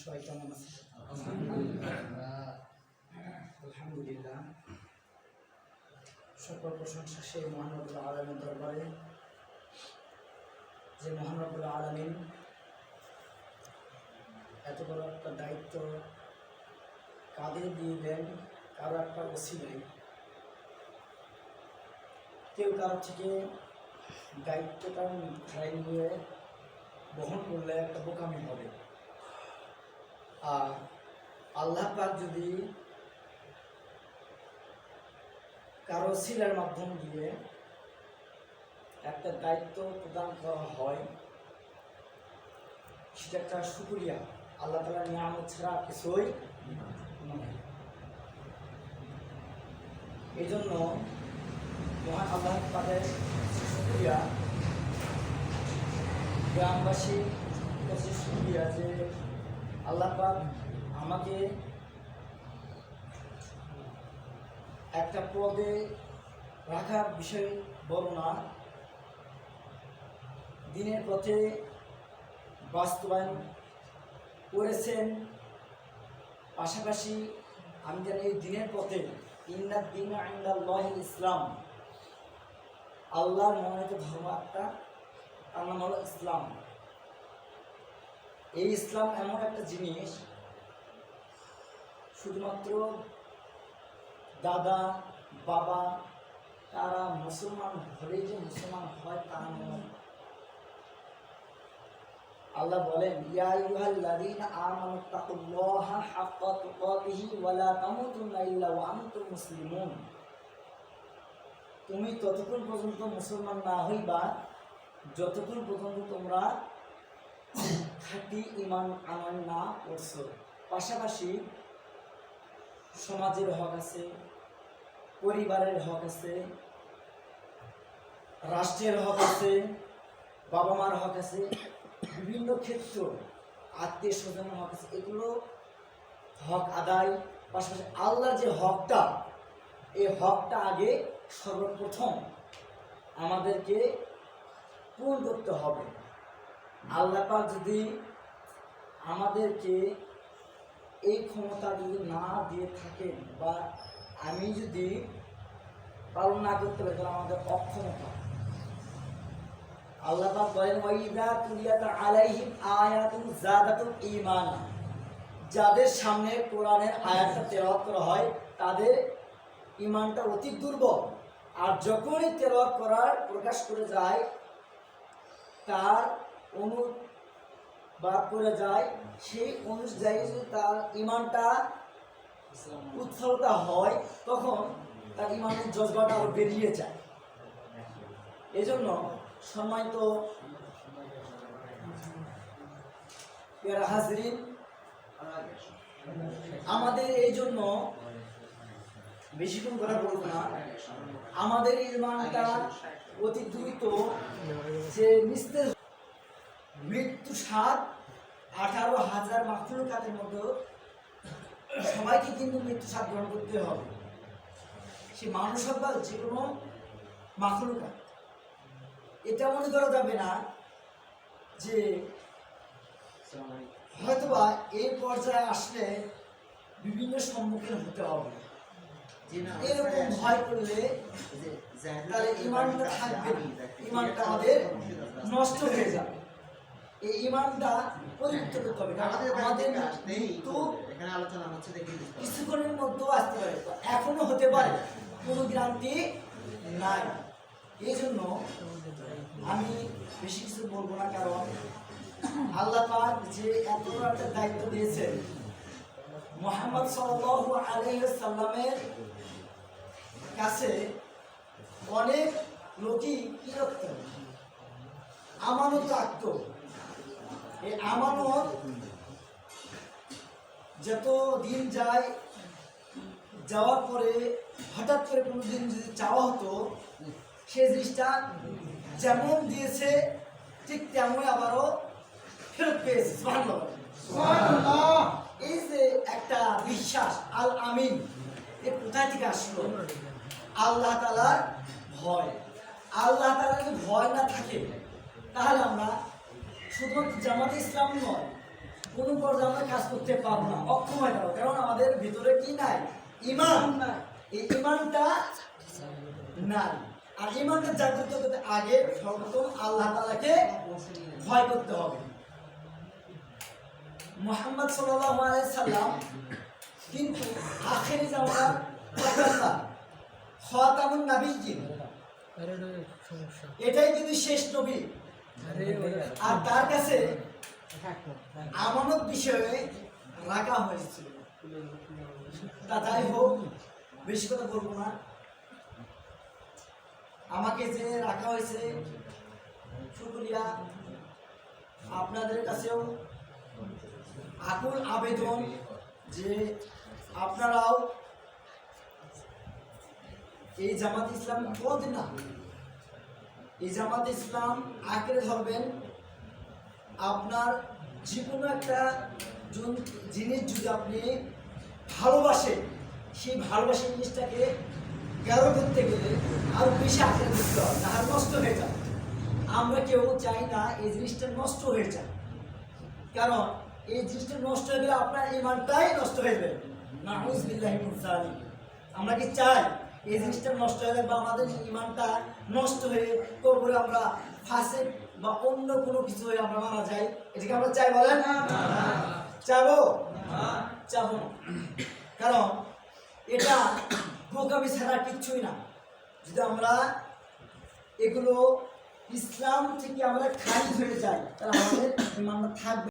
সবাই কেমন আছে আলহামদুলিল্লাহ। সকল প্রশংসা সেই মহানবুল আলমের দরবারে। যে মহানবুল আলমিন এত বড় একটা দায়িত্ব কাঁধে দিয়ে দেন, কারও একটা ওসি নেই। কেউ কারও থেকে দায়িত্বটা খাই নিয়ে বহন করলে একটা বোকামি হবে। আর আল্লাহ পাক যদি কারও শিলার মাধ্যম দিয়ে একটা দায়িত্ব প্রদান করা হয়, সেটা একটা সুকুরিয়া। আল্লাহ তালা নিয়ামত ছাড়া কিছুই নয় এই জন্য মহান আল্লাহ পাকের সুকুরিয়া গ্রামবাসী সুবিধা যে আল্লাহ আমাকে একটা পদে রাখার বিষয় বড় না দিনের পথে বাস্তবায়ন করেছেন। পাশাপাশি আমি এই দিনের পথে ইন্দার দিন আইন্দাল্লাহ ইসলাম, আল্লাহর মনোনীত ধর্ম একটা, তার নাম হলো ইসলাম। এই ইসলাম এমন একটা জিনিস, শুধুমাত্র দাদা, বাবা, তারা মুসলমান হলেই যে মুসলমান হয় তা নয়। আল্লাহ বলেন মুসলিমুন। তুমি ততক্ষণ পর্যন্ত মুসলমান না হইবা, যতক্ষণ পর্যন্ত তোমরা খাঁটি ইমান আনয়ন না করছ। পাশাপাশি সমাজের হক আছে, পরিবারের হক আছে, রাষ্ট্রের হক আছে বাবা মার হক আছে, বিভিন্ন ক্ষেত্র, আত্মীয় স্বজনের হক আছে, এগুলো হক আদায়। পাশাপাশি আল্লাহর যে হকটা, এই হকটা আগে সর্বপ্রথম আমাদেরকে পূরণ করতে হবে। আল্লাহ যদি আমাদেরকে এই ক্ষমতা যদি না দিয়ে থাকেন বা আমি যদি পালন না করতে পারি, তাহলে আমাদের অক্ষমতা। আল্লাহ বলেন, ওয়াইদা তুলিয়াত আলাইহিম আয়াতুন ঈমান। যাদের সামনে কোরআনের আয়াতটা তেলাওয়াত করা হয়, তাদের ইমানটা অতি দুর্বল। আর যখনই তেলাওয়াত করার প্রকাশ করে যায়, তার অনু বা করে যায়, সেই অনুযায়ী যদি তার ইমানটা উৎফলতা হয়, তখন তার ইমানের জজবাটা আরও বেরিয়ে যায়। এজন্য সম্মানিত হাজরিন, আমাদের এই জন্য বেশিক্ষণ কথা বলব না। আমাদের ইমানটা অতি দ্রুত যে নিস্তেজ মৃত্যু সাত আঠারো হাজার মাকলুকাতের মতো সবাইকে কিন্তু মৃত্যু সাত গ্রহণ করতে হবে। সে মানুষ হোক বা যে কোনো মাকলুকাত এটা মনে করা যাবে না যে হয়তোবা এই পর্যায়ে আসলে বিভিন্ন সম্মুখীন হতে হবে। এরকম ভয় করলে তাহলে ইমানটা থাকবে। ইমানটা আমাদের নষ্ট হয়ে যাবে। এই ইমানটা পরিবর্তন করতে হবে আমাদের মৃত্যু এখানে আলোচনা হচ্ছে দেখি কিছুক্ষণের মধ্যেও আসতে পারে এখনও হতে পারে কোনো গ্রান্তি নাই। এই জন্য আমি বেশি কিছু বলব না কারণ আল্লাহ পাক যে এত বড় একটা দায়িত্ব দিয়েছেন মোহাম্মদ সাল্লাল্লাহু আলাইহি সাল্লামের কাছে অনেক লোকই কি রাখত আমানত রাখত এই আমানত যত দিন যায় যাওয়ার পরে হঠাৎ করে কোনো দিন যদি চাওয়া হতো সেই জিনিসটা যেমন দিয়েছে ঠিক তেমনই আবারও ফেরত পেয়েছে। এই যে একটা বিশ্বাস আল আমিন এ কোথায় থেকে আসলো? আল্লাহ তালার ভয়। আল্লাহ তালার যদি ভয় না থাকে তাহলে আমরা শুধুমাত্র জামাতে ইসলাম নয় কোনো পর্যায়ে আমরা কাজ করতে পারব না অক্ষম হয়ে যাব। কারণ আমাদের ভিতরে কি নাই? ইমান এই ইমানটা নাই। আর ইমানটা জাগ্রত করতে আগে সর্বপ্রথম আল্লাহ তালাকে ভয় করতে হবে। মোহাম্মদ সাল্লাল্লাহু আলাইহি সাল্লাম কিন্তু আখেরি প্রকাশা খাতামুন নাবিয়্যিন। এটাই কিন্তু শেষ নবী আর তার কাছে আমানত বিষয়ে রাখা হয়েছিল। তা যাই হোক বেশি কথা বলব না। আমাকে যে রাখা হয়েছে শুক্রিয়া। আপনাদের কাছেও আকুল আবেদন যে আপনারাও এই জামাত ইসলাম পদ না এই জামাত ইসলাম আঁকড়ে ধরবেন। আপনার যে কোনো একটা জন- জিনিস যদি আপনি ভালোবাসেন, সেই ভালোবাসা জিনিসটাকে গ্যারো করতে গেলে আরও বেশি আঁকড়ে ধরতে হয় তাহার নষ্ট হয়ে যায় আমরা কেউ চাই না এই জিনিসটা নষ্ট হয়ে যায় কারণ এই জিনিসটা নষ্ট হয়ে গেলে আপনার ইমানটাই নষ্ট হয়ে যাবে। যালিক। আমরা কি চাই এই জিনিসটা নষ্ট গেলে বা আমাদের ইমানটা নষ্ট হয়ে কবরে আমরা ফাঁসে বা অন্য কোনো কিছু হয়ে আমরা মারা যাই। এটাকে আমরা চাই বলেন চাবো চাবো। কারণ এটা বোকামি ছাড়া কিচ্ছুই না। যদি আমরা এগুলো ইসলাম থেকে আমরা খারিজ হয়ে যাই, তাহলে আমাদের ইমানটা থাকবে।